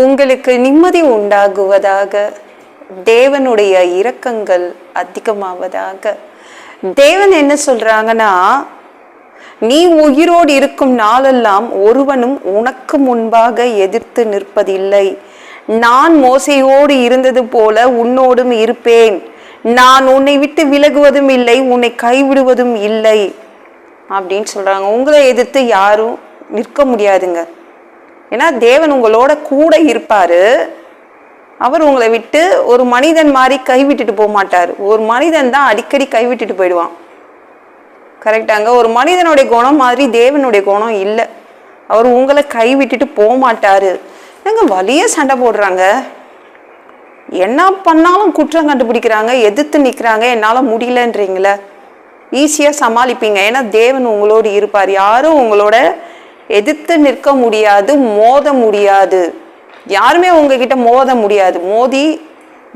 உங்களுக்கு நிம்மதி உண்டாகுவதாக தேவனுடைய இரக்கங்கள் அதிகமாவதாக. தேவன் என்ன சொல்றாங்கன்னா நீ உயிரோடு இருக்கும் நாளெல்லாம் ஒருவனும் உனக்கு முன்பாக எதிர்த்து நிற்பதில்லை. நான் மோசையோடு இருந்தது போல உன்னோடும் இருப்பேன். நான் உன்னை விட்டு விலகுவதும் இல்லை உன்னை கைவிடுவதும் இல்லை. அப்படின்னு சொல்றாங்க. உங்களை எதிர்த்து யாரும் நிற்க முடியாதுங்க. ஏன்னா தேவன் உங்களோட கூட இருப்பாரு. அவர் உங்களை விட்டு ஒரு மனிதன் மாதிரி கைவிட்டுட்டு போக மாட்டார். ஒரு மனிதன் தான் அடிக்கடி கைவிட்டுட்டு போயிடுவான். கரெக்டாங்க ஒரு மனிதனுடைய குணம் மாதிரி தேவனுடைய குணம் இல்லை. அவர் உங்களை கைவிட்டுட்டு போக மாட்டாரு. எங்க வலிய சண்டை போடுறாங்க. என்ன பண்ணாலும் குற்றம் கண்டுபிடிக்கிறாங்க. எதிர்த்து நிற்கிறாங்க என்னால் முடியலன்றீங்களே. ஈஸியாக சமாளிப்பீங்க. ஏன்னா தேவன் உங்களோடு இருப்பார். யாரும் உங்களோட எதிர்த்து நிற்க முடியாது மோத முடியாது. யாருமே உங்ககிட்ட மோத முடியாது. மோதி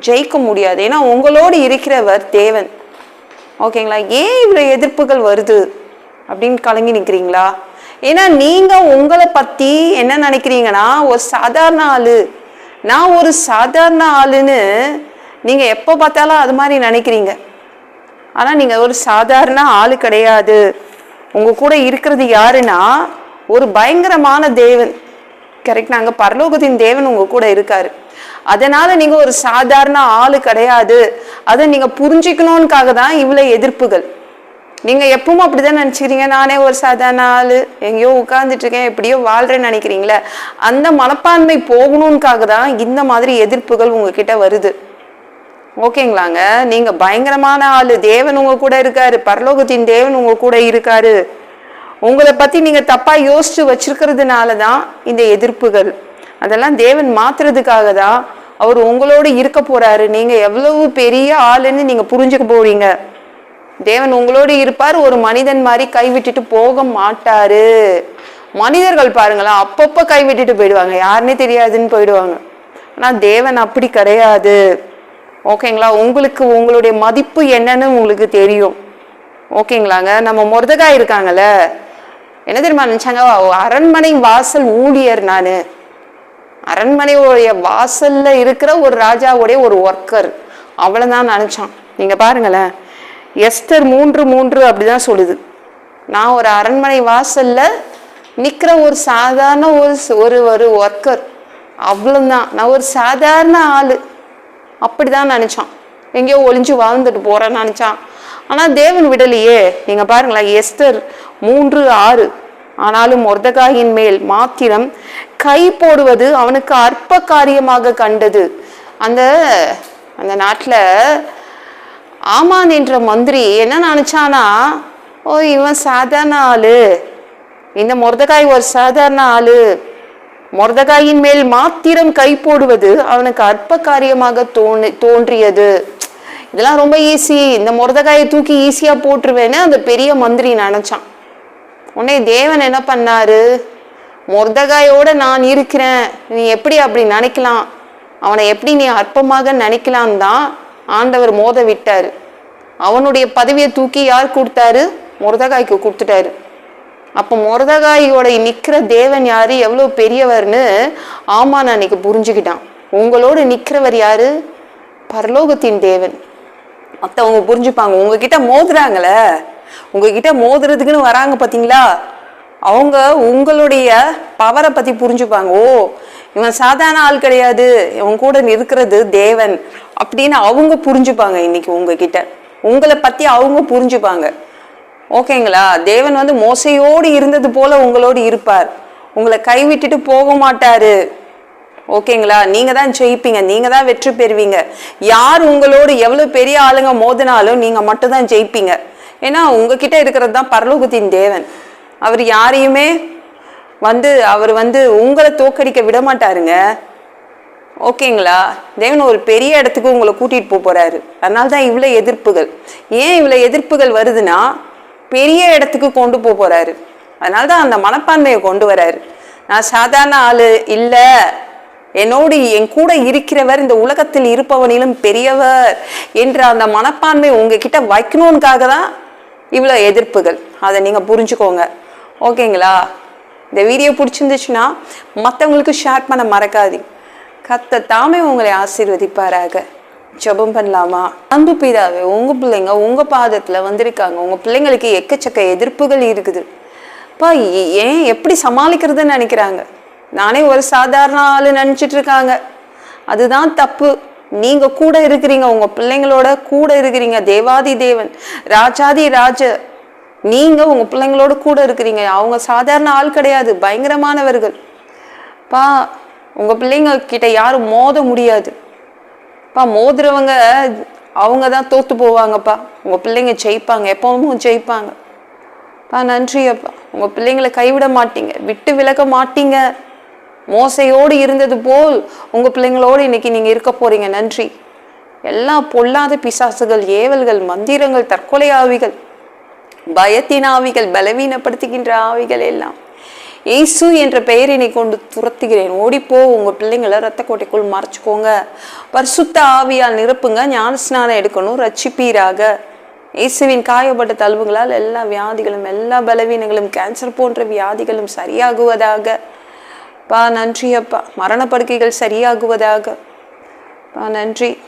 ஜெயிக்க முடியாது. ஏன்னா உங்களோடு இருக்கிறவர் தேவன். ஓகேங்களா? ஏன் இவ்வளோ எதிர்ப்புகள் வருது? அப்படின்னு கலங்கி நிற்கிறீங்களா ஏன்னா நீங்கள் உங்களை பற்றி என்ன நினைக்கிறீங்கன்னா ஒரு சாதாரண ஆள். நான் ஒரு சாதாரண ஆளுன்னு நீங்கள் எப்போ பார்த்தாலும் அது மாதிரி நினைக்கிறீங்க. ஆனால் நீங்கள் ஒரு சாதாரண ஆள் கிடையாது. உங்கள் கூட இருக்கிறது யாருன்னா ஒரு பயங்கரமான தேவன். கரெக்ட் நாங்கள் பரலோகத்தின் தேவன் உங்கள் கூட இருக்காரு. அதனால நீங்க ஒரு சாதாரண ஆள் கிடையாது. அதை நீங்க புரிஞ்சுக்கணும்னுக்காக தான் இவ்வளோ எதிர்ப்புகள். நீங்க எப்பவும் அப்படிதான் நினச்சிக்கிறீங்க. நானே ஒரு சாதாரண ஆள். எங்கேயோ உட்கார்ந்துட்டு இருக்கேன். எப்படியோ வாழ்றேன்னு நினைக்கிறீங்களே. அந்த மனப்பான்மை போகணும்னுக்காக தான் இந்த மாதிரி எதிர்ப்புகள் உங்ககிட்ட வருது. ஓகேங்களாங்க? நீங்க பயங்கரமான ஆள். தேவன் உங்க கூட இருக்காரு. பரலோகத்தின் தேவன் உங்க கூட இருக்காரு. உங்களை பற்றி நீங்கள் தப்பாக யோசித்து வச்சிருக்கிறதுனால தான் இந்த எதிர்ப்புகள். அதெல்லாம் தேவன் மாத்துறதுக்காக தான் அவர் உங்களோட இருக்க போகிறாரு நீங்கள் எவ்வளவு பெரிய ஆளுன்னு நீங்கள் புரிஞ்சுக்க போகிறீங்க தேவன் உங்களோடு இருப்பார். ஒரு மனிதன் மாதிரி கைவிட்டுட்டு போக மாட்டாரு. மனிதர்கள் பாருங்களேன் அப்பப்போ கைவிட்டுட்டு போயிடுவாங்க. யாருன்னே தெரியாதுன்னு போயிடுவாங்க. ஆனால் தேவன் அப்படி கிடையாது. ஓகேங்களா? உங்களுக்கு உங்களுடைய மதிப்பு என்னன்னு உங்களுக்கு தெரியும். ஓகேங்களாங்க? நம்ம முருதகாய் இருக்காங்கல்ல? என்ன தெரியுமா நினைச்சாங்க? அரண்மனை வாசல் ஊழியர் நான். அரண்மனையுடைய வாசல்ல இருக்கிற ஒரு ராஜாவுடைய ஒரு ஒர்க்கர் அவ்வளோதான் நினச்சான். நீங்க பாருங்களேன். எஸ்டர் மூன்று மூன்று அப்படிதான் சொல்லுது. நான் ஒரு அரண்மனை வாசல்ல நிற்கிற ஒரு சாதாரண ஒரு ஒரு ஒரு ஒர்க்கர் அவ்வளோதான் நான் ஒரு சாதாரண ஆள். அப்படிதான் நினச்சான். எங்கேயோ ஒளிஞ்சு வாழ்ந்துட்டு போகிறேன்னு நினச்சான். ஆனால் தேவன் விடலையே. நீங்கள் பாருங்களேன் எஸ்தர் மூன்று ஆறு. ஆனாலும் மொர்தகாயின் மேல் மாத்திரம் கை போடுவது அவனுக்கு அற்ப காரியமாக கண்டது. அந்த அந்த நாட்டில் ஆமான் என்ற மந்திரி என்ன நினச்சானா ஓ இவன் சாதாரண ஆளு. இந்த மொர்தகாய் ஒரு சாதாரண ஆளு. மொர்தகாயின் மேல் மாத்திரம் கை போடுவது அவனுக்கு அற்ப காரியமாக தோணி தோன்றியது. இதெல்லாம் ரொம்ப ஈஸி இந்த மொர்தகாயை தூக்கி ஈஸியாக போட்டுருவேன்னு அந்த பெரிய மந்திரி நினச்சான். உடனே தேவன் என்ன பண்ணாரு? முருதகாயோட நான் இருக்கிறேன். நீ எப்படி அப்படி நினைக்கலாம்? அவனை எப்படி நீ அற்பமாக நினைக்கலாம் தான் ஆண்டவர் மோத விட்டார். அவனுடைய பதவியை தூக்கி யார் கொடுத்தாரு? முருதகாய்க்கு கொடுத்துட்டாரு. அப்போ முருதகாயோட நிற்கிற தேவன் யாரு? எவ்வளோ பெரியவர்னு ஆமான் அன்னைக்கு புரிஞ்சுக்கிட்டான். உங்களோட நிற்கிறவர் யாரு? பரலோகத்தின் தேவன். மற்றவங்க புரிஞ்சுப்பாங்க. உங்ககிட்ட மோதுறாங்கள உங்ககிட்ட மோதுறதுக்குன்னு வராங்க பார்த்தீங்களா அவங்க உங்களுடைய பவரை பற்றி புரிஞ்சுப்பாங்க. ஓ இவன் சாதாரண ஆள் கிடையாது. இவன் கூட இருக்கிறது தேவன் அப்படின்னு அவங்க புரிஞ்சுப்பாங்க இன்னைக்கு உங்ககிட்ட. உங்களை பற்றி அவங்க புரிஞ்சுப்பாங்க. ஓகேங்களா? தேவன் வந்து மோசையோடு இருந்தது போல உங்களோடு இருப்பார். உங்களை கைவிட்டுட்டு போக மாட்டாரு. ஓகேங்களா? நீங்க தான் ஜெயிப்பீங்க. நீங்க தான் வெற்றி பெறுவீங்க. யார் உங்களோடு எவ்வளவு பெரிய ஆளுங்க மோதினாலும் நீங்க மட்டும் தான் ஜெயிப்பீங்க. ஏன்னா உங்ககிட்ட இருக்கிறது தான் பரலோகத்தின் தேவன். அவர் யாரையுமே வந்து அவர் வந்து உங்களை தோக்கடிக்க விட மாட்டாருங்க. ஓகேங்களா? தேவன் ஒரு பெரிய இடத்துக்கு உங்களை கூட்டிகிட்டு போக போகிறாரு அதனால தான் இவ்வளோ எதிர்ப்புகள். ஏன் இவ்வளோ எதிர்ப்புகள் வருதுன்னா பெரிய இடத்துக்கு கொண்டு போக போகிறாரு அதனால தான் அந்த மனப்பான்மையை கொண்டு வராரு. நான் சாதாரண ஆள் இல்லை. என்னோடு என் கூட இருக்கிறவர் இந்த உலகத்தில் இருப்பவனிலும் பெரியவர் என்ற அந்த மனப்பான்மை உங்ககிட்ட வைக்கணும்னுக்காக தான் இவ்வளோ எதிர்ப்புகள். அதை நீங்கள் புரிஞ்சுக்கோங்க. ஓகேங்களா? இந்த வீடியோ பிடிச்சிருந்துச்சுன்னா மற்றவங்களுக்கு ஷேர் பண்ண மறக்காதீங்க. கத்த தாமே உங்களை ஆசீர்வதிப்பாராக. ஜெபம் பண்ணலாமா? அன்பு பிதாவே உங்கள் பிள்ளைங்க உங்கள் பாதத்தில் வந்திருக்காங்க. உங்கள் பிள்ளைங்களுக்கு எக்கச்சக்க எதிர்ப்புகள் இருக்குது. பா ஏ- ஏன் எப்படி சமாளிக்கிறதுன்னு நினைக்கிறாங்க? நானே ஒரு சாதாரண ஆளு நினச்சிட்டு இருக்காங்க அதுதான் தப்பு. நீங்க கூட இருக்கிறீங்க உங்க பிள்ளைங்களோட கூட இருக்கிறீங்க தேவாதி தேவன் ராஜாதி ராஜ. நீங்க உங்க பிள்ளைங்களோட கூட இருக்கிறீங்க. அவங்க சாதாரண ஆள் கிடையாது பயங்கரமானவர்கள். பா உங்க பிள்ளைங்க கிட்ட யாரும் மோத முடியாது. பா மோதுறவங்க அவங்க தான் தோத்து போவாங்கப்பா. உங்க பிள்ளைங்க ஜெயிப்பாங்க எப்பவும் ஜெயிப்பாங்க. பா நன்றி அப்பா உங்க பிள்ளைங்களை கைவிட மாட்டீங்க விட்டு விலக மாட்டீங்க. மோசையோடு இருந்தது போல் உங்கள் பிள்ளைங்களோடு இன்னைக்கு நீங்கள் இருக்க போறீங்க. நன்றி. எல்லா பொல்லாத பிசாசுகள் ஏவல்கள் மந்திரங்கள் தற்கொலை ஆவிகள் பயத்தின் ஆவிகள் பலவீனப்படுத்துகின்ற ஆவிகள் எல்லாம் இயேசு என்ற பெயரினை கொண்டு துரத்துகிறேன். ஓடிப்போ உங்கள் பிள்ளைங்களை ரத்த கோட்டைக்குள் மறைச்சிக்கோங்க. பரிசுத்த ஆவியால் நிரப்புங்க. ஞான ஸ்நானம் எடுக்கணும். ரட்சிப்பீராக இயேசுவின் காயப்பட்ட தழுவுகளால் எல்லா வியாதிகளும் எல்லா பலவீனங்களும் கேன்சர் போன்ற வியாதிகளும் சரியாகுவதாக. பா நன்றி அப்பா. மரணப்படுக்கைகள் சரியாகுவதாக. பா நன்றி.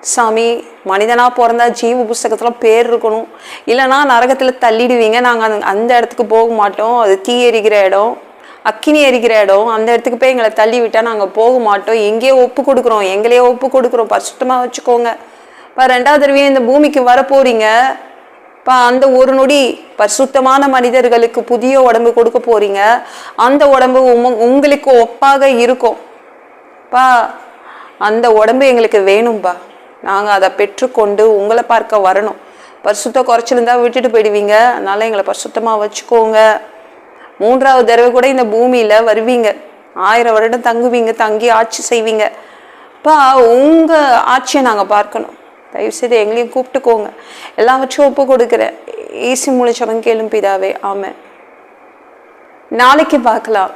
சாமி மனிதனாக பிறந்தா ஜீவ புஸ்தகத்தில் பேர் இருக்கணும். இல்லைன்னா நரகத்தில் தள்ளிடுவீங்க. நாங்கள் அந்த- அந்த இடத்துக்கு போக மாட்டோம். அது தீ எரிக்கிற இடம் அக்கினி எரிக்கிற இடம். அந்த இடத்துக்கு போய் எங்களை தள்ளி விட்டால் நாங்கள் போக மாட்டோம். எங்கேயோ ஒப்பு கொடுக்குறோம். எங்களையே ஒப்பு கொடுக்குறோம். பரிசுத்தமாக வச்சுக்கோங்க. இப்போ ரெண்டாவது தடவையும் இந்த பூமிக்கு வர போகிறீங்க இப்போ அந்த ஒரு நொடி பரிசுத்தமான மனிதர்களுக்கு புதிய உடம்பு கொடுக்க போறீங்க. அந்த உடம்பு உம- உங்களுக்கு ஒப்பாக இருக்கும். பா அந்த உடம்பு எங்களுக்கு வேணும்பா. நாங்கள் அதை பெற்றுக்கொண்டு உங்களை பார்க்க வரணும். பரிசுத்த குறைச்சிருந்தா விட்டுட்டு போயிடுவீங்க. அதனால எங்களை பரிசுத்தமாக வச்சுக்கோங்க. மூன்றாவது தடவை கூட இந்த பூமியில் வருவீங்க. ஆயிரம் வருடம் தங்குவீங்க தங்கி ஆட்சி செய்வீங்க. பா உங்கள் ஆட்சியை நாங்கள் பார்க்கணும். தயவுசெய்து எங்களையும் கூப்பிட்டுக்கோங்க. எல்லாவற்றையும் ஒப்பு கொடுக்குறேன் ஏசி மூலிச்சவன் கேளும் பிதாவே ஆமாம் நாளைக்கு பார்க்கலாம்.